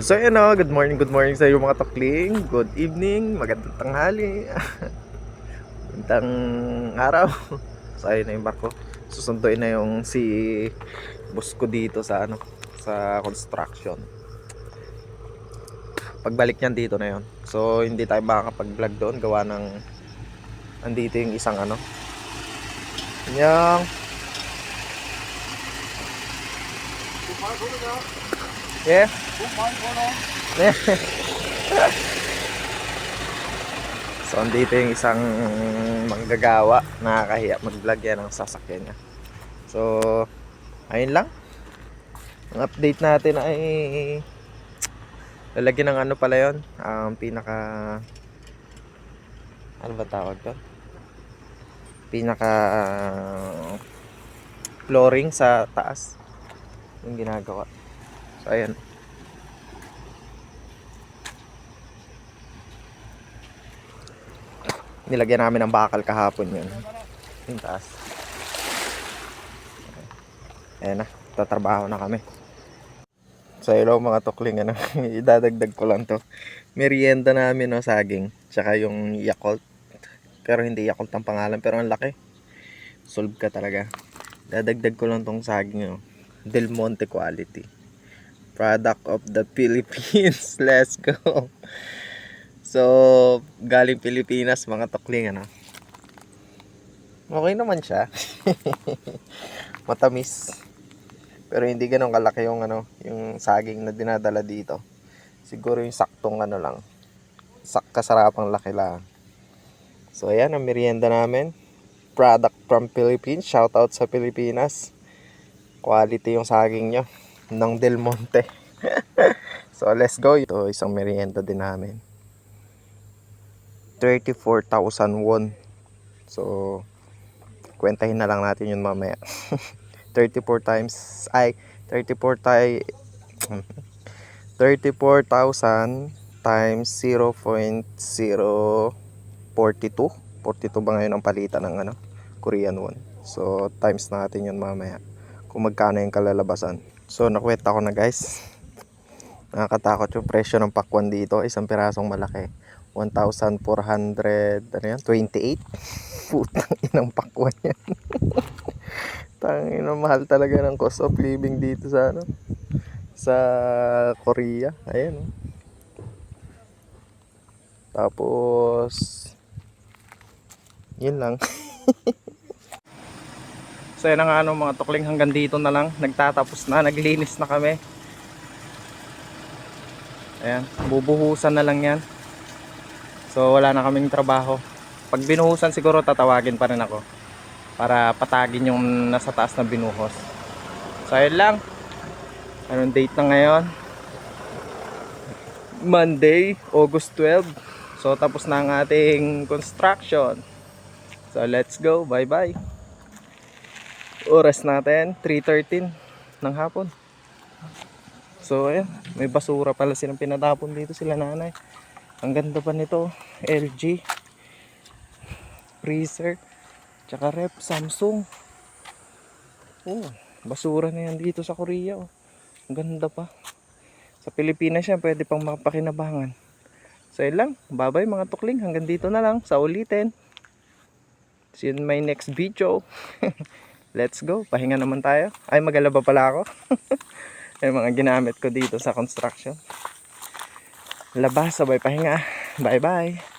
So yun o, good morning, good morning sa iyo mga tokling. Good evening, magandang tanghali. Magandang araw. So ayun na yung barko. Susunduin na yung si boss ko dito sa ano, sa construction. Pagbalik niyan dito na yon. So hindi tayo makakapag-vlog doon gawa ng andito yung isang ano. Yung Yeah. so, andito yung isang manggagawa. Nakakahiya mag-vlog yan ang sasakyan niya. So, ayun lang. Ang update natin ay lalagyan ng ano pala yon Ang pinaka ano ba tawag to? Pinaka flooring sa taas. Yung ginagawa. So, ayan. Nilagyan namin ng bakal kahapon yun. Yung taas. Ayan na. Tatrabaho na kami. So, hello mga tukling. Ano, idadagdag ko lang to. Merienda namin no, saging. Tsaka yung Yakult. Pero hindi Yakult ang pangalan. Pero ang laki. Solve ka talaga. Dadagdag ko lang tong saging. No. Del Monte quality. Product of the Philippines. Let's go. So, galing Pilipinas, mga tukling, ano. Okay naman siya. Matamis. Pero hindi ganun kalaki yung ano, yung saging na dinadala dito. Siguro yung saktong ano lang. Sak kasarapang laki lang. So, ayan ang merienda namin. Product from Philippines. Shout out sa Pilipinas. Quality yung saging nyo. Ng Del Monte. so, let's go. Ito, isang merienda din namin. 34,000 won. So, kwentahin na lang natin yun mamaya. 34 times, ay, 34 tay, 34,000 times 0.042. 42 ba ngayon ang palitan ng ano, Korean won. So, times natin yun mamaya. Kung magkano yung kalalabasan. So, nakwenta ko na guys. Nakakatakot yung presyo ng pakwan dito. Isang pirasong malaki. 1,400, ano yan, 28. Putang inang pakwan yan. Tangin mahal talaga ng cost of living dito sa ano, sa Korea. Ayan, oh. Tapos, yun lang. so yan ang ano mga tukling hanggang dito na lang. Nagtatapos na, naglinis na kami. Ayan, bubuhusan na lang yan. So wala na kaming trabaho. Pag binuhusan siguro tatawagin pa rin ako para patagin yung nasa taas na binuhos. So ayun lang. Anong date na ngayon? Monday, August 12. So tapos na ang ating construction. So let's go. Bye bye. Oras natin 3:13 ng hapon. So ayun, may basura pala silang pinatapon dito sila nanay. Ang ganda pa nito, LG freezer tsaka rep Samsung. Oh, basura na yan dito sa Korea. Oh. Ang ganda pa. Sa Pilipinas yan, pwede pang makapakinabangan. So yun lang, bye-bye mga tukling. Hanggang dito na lang, sa ulitin. See you in my next video. Let's go, pahinga naman tayo. Ay, magalaba pala ako. Yung mga ginamit ko dito sa construction. Labas, sabay pahinga. Bye-bye.